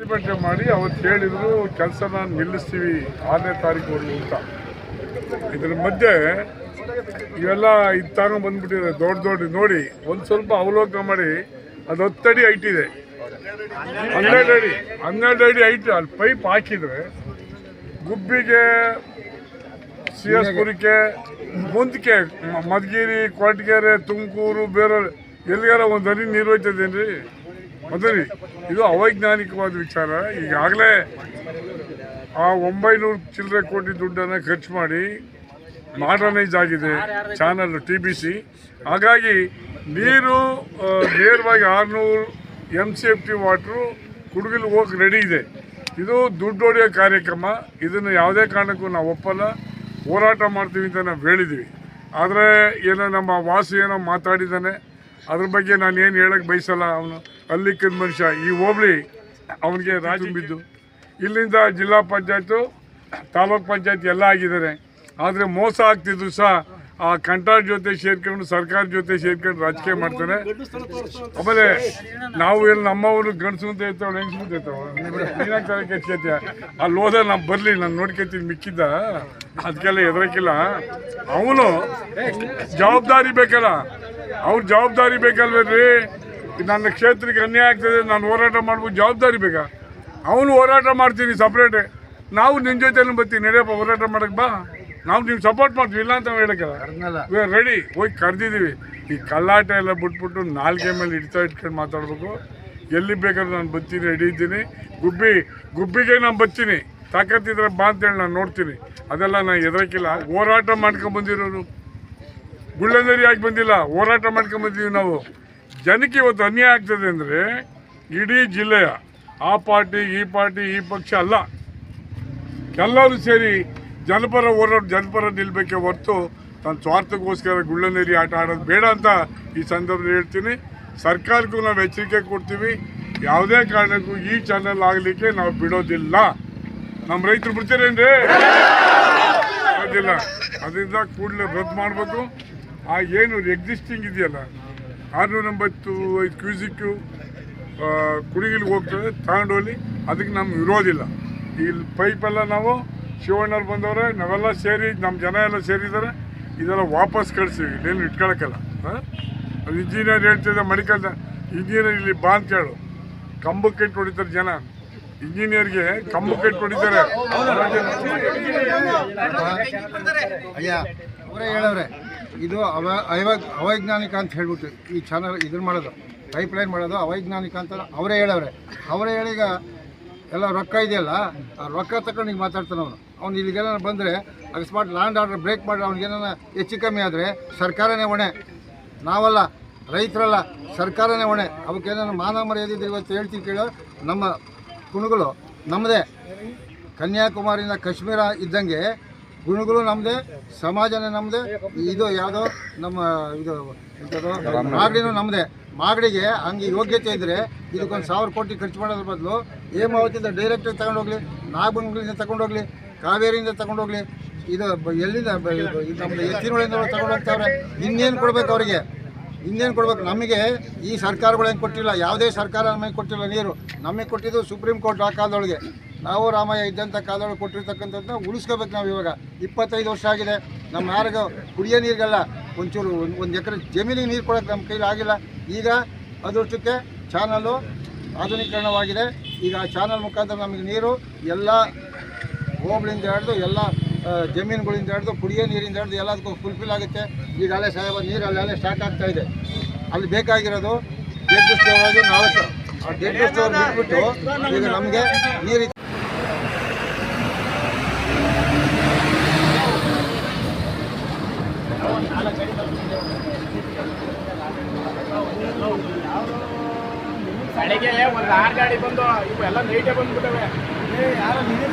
ಪ್ರತಿಭಟನೆ ಮಾಡಿ ಅವತ್ತು ಹೇಳಿದ್ರು, ಕೆಲಸನ ನಿಲ್ಲಿಸ್ತೀವಿ ಆರನೇ ತಾರೀಕುವರೆಗೂ ಅಂತ. ಇದ್ರ ಮಧ್ಯೆ ಇವೆಲ್ಲ ಇದು ಬಂದ್ಬಿಟ್ಟಿದೆ, ದೊಡ್ಡ ದೊಡ್ಡ, ನೋಡಿ, ಒಂದು ಸ್ವಲ್ಪ ಅವಲೋಕನ ಮಾಡಿ, ಅದು ಹತ್ತಡಿ ಐಟಿದೆ ಹನ್ನೆರಡು ಅಡಿ ಹನ್ನೆರಡು ಅಡಿ ಹೈಟ್ ಅಲ್ಲಿ ಪೈಪ್ ಹಾಕಿದ್ರೆ ಗುಬ್ಬಿಗೆ ಸಿ ಎಸ್ ಪುರಕ್ಕೆ ಮುಂದಕ್ಕೆ ಮಧುಗಿರಿ ಕೊರಟಗೆರೆ ತುಮಕೂರು, ಬೇರೆ, ಎಲ್ಲಿಗಾರ ಒಂದು ಹನಿ ನೀರು ಹೋಯ್ತದೇನ್ರಿ? ಮೊದಲಿ ಇದು ಅವೈಜ್ಞಾನಿಕವಾದ ವಿಚಾರ. ಈಗಾಗಲೇ ಆ ಒಂಬೈನೂರು ಚಿಲ್ಲರೆ ಕೋಟಿ ದುಡ್ಡನ್ನು ಖರ್ಚು ಮಾಡಿ ಮಾಡರ್ನೈಸ್ ಆಗಿದೆ ಚಾನಲ್ ಟಿ ಬಿ ಸಿ ಹಾಗಾಗಿ ನೀರು ನೇರವಾಗಿ ಆರುನೂರು M C F T water ಕುಡುಗಿಲು ಹೋಗಿ ರೆಡಿ ಇದೆ. ಇದು ದುಡ್ಡು ಹೊಡೆಯೋ ಕಾರ್ಯಕ್ರಮ. ಇದನ್ನು ಯಾವುದೇ ಕಾರಣಕ್ಕೂ ನಾವು ಒಪ್ಪಲ್ಲ. ಹೋರಾಟ ಮಾಡ್ತೀವಿ ಅಂತ ನಾವು ಹೇಳಿದ್ವಿ. ಆದರೆ ಏನೋ ನಮ್ಮ ವಾಸು ಏನೋ ಮಾತಾಡಿದ್ದಾನೆ ಅದ್ರ ಬಗ್ಗೆ ನಾನು ಏನು ಹೇಳಕ್ಕೆ ಬಯಸಲ್ಲ ಅವನು. ಅಲ್ಲಿಕ್ಕದ ಮನುಷ್ಯ ಈ ಹೋಬಳಿ ಅವನಿಗೆ ರಾಜ್ಯ ಬಿದ್ದು ಇಲ್ಲಿಂದ ಜಿಲ್ಲಾ ಪಂಚಾಯತು ತಾಲೂಕ್ ಪಂಚಾಯತ್ ಎಲ್ಲ ಆಗಿದ್ದಾರೆ. ಆದರೆ ಮೋಸ ಆಗ್ತಿದ್ರು ಸಹ ಆ ಕಂಟಾರ್ ಜೊತೆ ಸೇರ್ಕೊಂಡು ಸರ್ಕಾರ ಜೊತೆ ಸೇರ್ಕೊಂಡು ರಾಜಕೀಯ ಮಾಡ್ತಾರೆ. ಆಮೇಲೆ ನಾವು ಏನು ನಮ್ಮವರು ಗಂಡಸು ಅಂತ ಇರ್ತಾವ ಹೆಂಗಸು ಅಂತ ಇರ್ತಾವ ಕೆಚ್ಕತ್ಯ ಅಲ್ಲಿ ಹೋದ ನಾವು ಬರಲಿ ನಾನು ನೋಡ್ಕೊತೀನಿ ಮಿಕ್ಕಿದ್ದ? ಅದಕ್ಕೆಲ್ಲ ಹೆದರಕ್ಕಿಲ್ಲ. ಅವನು ಜವಾಬ್ದಾರಿ ಬೇಕಲ್ಲ. ಅವ್ರ ಜವಾಬ್ದಾರಿ ಬೇಕಲ್ವೇನ್ರಿ? ನನ್ನ ಕ್ಷೇತ್ರಕ್ಕೆ ಅನ್ಯಾಯ ಆಗ್ತದೆ ನಾನು ಹೋರಾಟ ಮಾಡ್ಬೋದು ಜವಾಬ್ದಾರಿ ಬೇಕಾ? ಅವನು ಹೋರಾಟ ಮಾಡ್ತೀನಿ ಸಪ್ರೇಟ್ ನಾವು ನಿನ್ನ ಜೊತೆಯಲ್ಲಿ ಬರ್ತೀವಿ ನಡೆಯಪ್ಪ ಹೋರಾಟ ಮಾಡೋಕೆ ಬಾ. ನಾವು ನಿಮ್ಗೆ ಸಪೋರ್ಟ್ ಮಾಡ್ತೀವಿ. ಇಲ್ಲ ಅಂತ ಹೇಳಕ್ಕಲ್ಲ ರೆಡಿ ಹೋಗಿ ಕರೆದಿದ್ದೀವಿ. ಈ ಕಲ್ಲಾಟ ಎಲ್ಲ ಬಿಟ್ಬಿಟ್ಟು ನಾಲ್ಕೆ ಮೇಲೆ ಇಡ್ತಾ ಇಟ್ಕೊಂಡು ಮಾತಾಡಬೇಕು. ಎಲ್ಲಿ ಬೇಕಾದ್ರೂ ನಾನು ಬರ್ತೀನಿ ರೆಡಿ ಇದ್ದೀನಿ. ಗುಬ್ಬಿ ಗುಬ್ಬಿಗೆ ನಾನು ಬರ್ತೀನಿ. ತಾಕತ್ತಿದ್ರೆ ಬಾ ಅಂತೇಳಿ ನಾನು ನೋಡ್ತೀನಿ. ಅದೆಲ್ಲ ನಾನು ಎದರಕ್ಕಿಲ್ಲ ಹೋರಾಟ ಮಾಡ್ಕೊಂಡು ಬಂದಿರೋರು. ಗುಳ್ಳಂದರಿ ಯಾಕೆ ಬಂದಿಲ್ಲ. ಹೋರಾಟ ಮಾಡ್ಕೊಂಡು ಬಂದಿದ್ದೀವಿ ನಾವು. ಜನಕ್ಕೆ ಇವತ್ತು ಅನ್ಯಾಯ ಆಗ್ತದೆ ಅಂದರೆ ಇಡೀ ಜಿಲ್ಲೆಯ ಆ ಪಾರ್ಟಿ, ಈ ಪಾರ್ಟಿ, ಈ ಪಕ್ಷ ಅಲ್ಲ. ಎಲ್ಲರೂ ಸೇರಿ ಜನಪರ ಹೋರಾಟ, ಜನಪರ ನಿಲ್ಬೇಕೆ ಹೊರತು ತನ್ನ ಸ್ವಾರ್ಥಕ್ಕೋಸ್ಕರ ಗುಳ್ಳನೇರಿ ಆಟ ಆಡೋದು ಬೇಡ ಅಂತ ಈ ಸಂದರ್ಭದಲ್ಲಿ ಹೇಳ್ತೀನಿ. ಸರ್ಕಾರಕ್ಕೂ ನಾವು ಎಚ್ಚರಿಕೆ ಕೊಡ್ತೀವಿ. ಯಾವುದೇ ಕಾರಣಕ್ಕೂ ಈ ಚಾನಲ್ ಆಗಲಿಕ್ಕೆ ನಾವು ಬಿಡೋದಿಲ್ಲ. ನಮ್ಮ ರೈತರು ಬಿಡ್ತೀರೇನ್ರಿ ಅದಿಲ್ಲ ಅದರಿಂದ ಕೂಡಲೇ ರದ್ದು ಮಾಡಬೇಕು. ಆ ಏನು ಎಕ್ಸಿಸ್ಟಿಂಗ್ ಇದೆಯಲ್ಲ ಆರುನೂರ ಎಂಬತ್ತು ಐದು ಕ್ಯೂಸಿಕ್ಕು ಕುಡಿಗಿಲ್ಗೆ ಹೋಗ್ತದೆ ತಗೊಂಡೋಗಿ ಅದಕ್ಕೆ ನಮ್ಗೆ ಇರೋದಿಲ್ಲ ಇಲ್ಲಿ. ಪೈಪೆಲ್ಲ ನಾವು ಶಿವಣ್ಣವ್ರು ಬಂದವ್ರೆ ನಾವೆಲ್ಲ ಸೇರಿ ನಮ್ಮ ಜನ ಎಲ್ಲ ಸೇರಿದ್ದಾರೆ. ಇದೆಲ್ಲ ವಾಪಸ್ ಕಳಿಸ್ತೀವಿ ಇಲ್ಲೇನು ಇಟ್ಕೊಳಕ್ಕಲ್ಲ. ಹಾಂ ಅದು ಇಂಜಿನಿಯರ್ ಹೇಳ್ತಿದ್ದೆ ಮಡಿಕಲ್ ಇಂಜಿನಿಯರ್ ಇಲ್ಲಿ ಬಾ ಅಂತ ಹೇಳು. ಕಂಬಕ್ಕೆ ಇಟ್ಟು ಹೊಡಿತಾರೆ ಜನ. ಇಂಜಿನಿಯರ್ಗೆ ಕಂಬಕ್ಕೆ ಇಟ್ಟು ಹೊಡಿತಾರೆ. ಅಯ್ಯ ಅವರೇ ಹೇಳವ್ರೆ. ಇದು ಅವ ಅವ ಅವೈಜ್ಞಾನಿಕ ಅಂತ ಹೇಳ್ಬಿಟ್ಟು ಈ ಚಾನಲ್ ಇದನ್ನ ಮಾಡೋದು ಪೈಪ್ ಲೈನ್ ಮಾಡೋದು ಅವೈಜ್ಞಾನಿಕ ಅಂತ ಅವರೇ ಹೇಳವ್ರೆ. ಅವರೇ ಹೇಳೀಗ ಎಲ್ಲ ರೊಕ್ಕ ಇದೆಯಲ್ಲ, ಆ ರೊಕ್ಕ ತಗೊಂಡು ಈಗ ಮಾತಾಡ್ತಾನೆ ಅವನು. ಅವ್ನು ಇಲ್ಲಿಗೆಲ್ಲ ಬಂದರೆ ಅಕಸ್ಮಾತ್ ಲ್ಯಾಂಡ್ ಆರ್ಡರ್ ಬ್ರೇಕ್ ಮಾಡಿ ಅವ್ನಿಗೇನ ಹೆಚ್ಚು ಕಮ್ಮಿ ಆದರೆ ಸರ್ಕಾರನೇ ಹೊಣೆ. ನಾವಲ್ಲ, ರೈತರಲ್ಲ, ಸರ್ಕಾರನೇ ಹೊಣೆ. ಅವಕ್ಕೇನಾದ್ರು ಮಾನ ಮರ್ಯಾದೆ ಇದೆ ಇವತ್ತು ಹೇಳ್ತೀವಿ ಕೇಳೋ. ನಮ್ಮ ಕುಣುಗಳು ನಮ್ಮದೇ. ಕನ್ಯಾಕುಮಾರಿಯಿಂದ ಕಾಶ್ಮೀರ ಇದ್ದಂಗೆ ಗುಣಗಳು ನಮ್ಮದೇ ಸಮಾಜನೇ ನಮ್ಮದೇ ಇದು ಯಾವುದೋ ನಮ್ಮ ಇದು ಮಾಗಡಿನೂ ನಮ್ಮದೇ ಮಾಗಡಿಗೆ ಹಂಗೆ ಯೋಗ್ಯತೆ ಇದ್ದರೆ ಇದಕ್ಕೊಂದು ಸಾವಿರ ಕೋಟಿ ಖರ್ಚು ಮಾಡೋದ್ರ ಬದಲು ಹೇಮಾವತಿಯಿಂದ ಡೈರೆಕ್ಟಾಗಿ ತಗೊಂಡೋಗ್ಲಿ ನಾಗಬಂಗ್ಲಿಂದ ತಗೊಂಡೋಗ್ಲಿ ಕಾವೇರಿಯಿಂದ ತಗೊಂಡೋಗ್ಲಿ ಇದು ಎಲ್ಲಿಂದ ನಮ್ದು ನಮ್ಮ ಎತ್ತಿನೊಳಗಿಂದ ತಗೊಂಡು ಹೋಗ್ತಾವ್ರೆ. ಇನ್ನೇನು ಕೊಡ್ಬೇಕು ಅವರಿಗೆ? ಇನ್ನೇನು ಕೊಡ್ಬೇಕು? ನಮಗೆ ಈ ಸರ್ಕಾರಗಳು ಏನು ಕೊಟ್ಟಿಲ್ಲ ಯಾವುದೇ ಸರ್ಕಾರ ನಮಗೆ ಕೊಟ್ಟಿಲ್ಲ ನೀರು. ನಮಗೆ ಕೊಟ್ಟಿದ್ದು ಸುಪ್ರೀಂ ಕೋರ್ಟ್ ಆ ಕಾಲದೊಳಗೆ ನಾವು ರಾಮಯ್ಯ ಇದ್ದಂಥ ಕಾಲದೊಳಗೆ ಕೊಟ್ಟಿರ್ತಕ್ಕಂಥದ್ದನ್ನ ಉಳಿಸ್ಕೋಬೇಕು ನಾವು ಇವಾಗ. ಇಪ್ಪತ್ತೈದು ವರ್ಷ ಆಗಿದೆ. ನಮ್ಮ ಯಾರಿಗೂ ಕುಡಿಯೋ ನೀರಿಗೆಲ್ಲ. ಒಂಚೂರು ಒಂದು ಒಂದು ಎಕರೆ ಜಮೀನಿಗೆ ನೀರು ಕೊಡೋಕ್ಕೆ ನಮ್ಮ ಕೈಲಿ ಆಗಿಲ್ಲ. ಈಗ ಅದೃಷ್ಟಕ್ಕೆ ಚಾನಲ್ಲು ಆಧುನೀಕರಣವಾಗಿದೆ. ಈಗ ಆ ಚಾನಲ್ ಮುಖಾಂತರ ನಮಗೆ ನೀರು ಎಲ್ಲ ಹೋಬಳಿಂದ ಹಿಡಿದು ಎಲ್ಲ ಜಮೀನುಗಳಿಂದ ಹಿಡಿದು ಕುಡಿಯೋ ನೀರಿಂದ ಹಿಡಿದು ಎಲ್ಲದಕ್ಕೂ ಫುಲ್ಫಿಲ್ ಆಗುತ್ತೆ. ಈಗ ಅಲ್ಲೇ ಸಾಹೇಬ, ನೀರು ಅಲ್ಲೇ ಸ್ಟಾರ್ಟ್ ಆಗ್ತಾ ಇದೆ. ಅಲ್ಲಿ ಬೇಕಾಗಿರೋದು ನಾಲ್ಕು. ಆ ಡೆಡ್ ಸ್ಟೋರ್ ಬಿಟ್ಬಿಟ್ಟು ಈಗ ನಮಗೆ ನೀರು ಬೆಳಿಗ್ಗೆ ಒಂದು ಆರು ಗಾಡಿ ಬಂದು ಇವೆಲ್ಲ ನೈಟೇ ಬಂದ್ಬಿಟ್ಟವೆ. ಯಾರು ನೀರು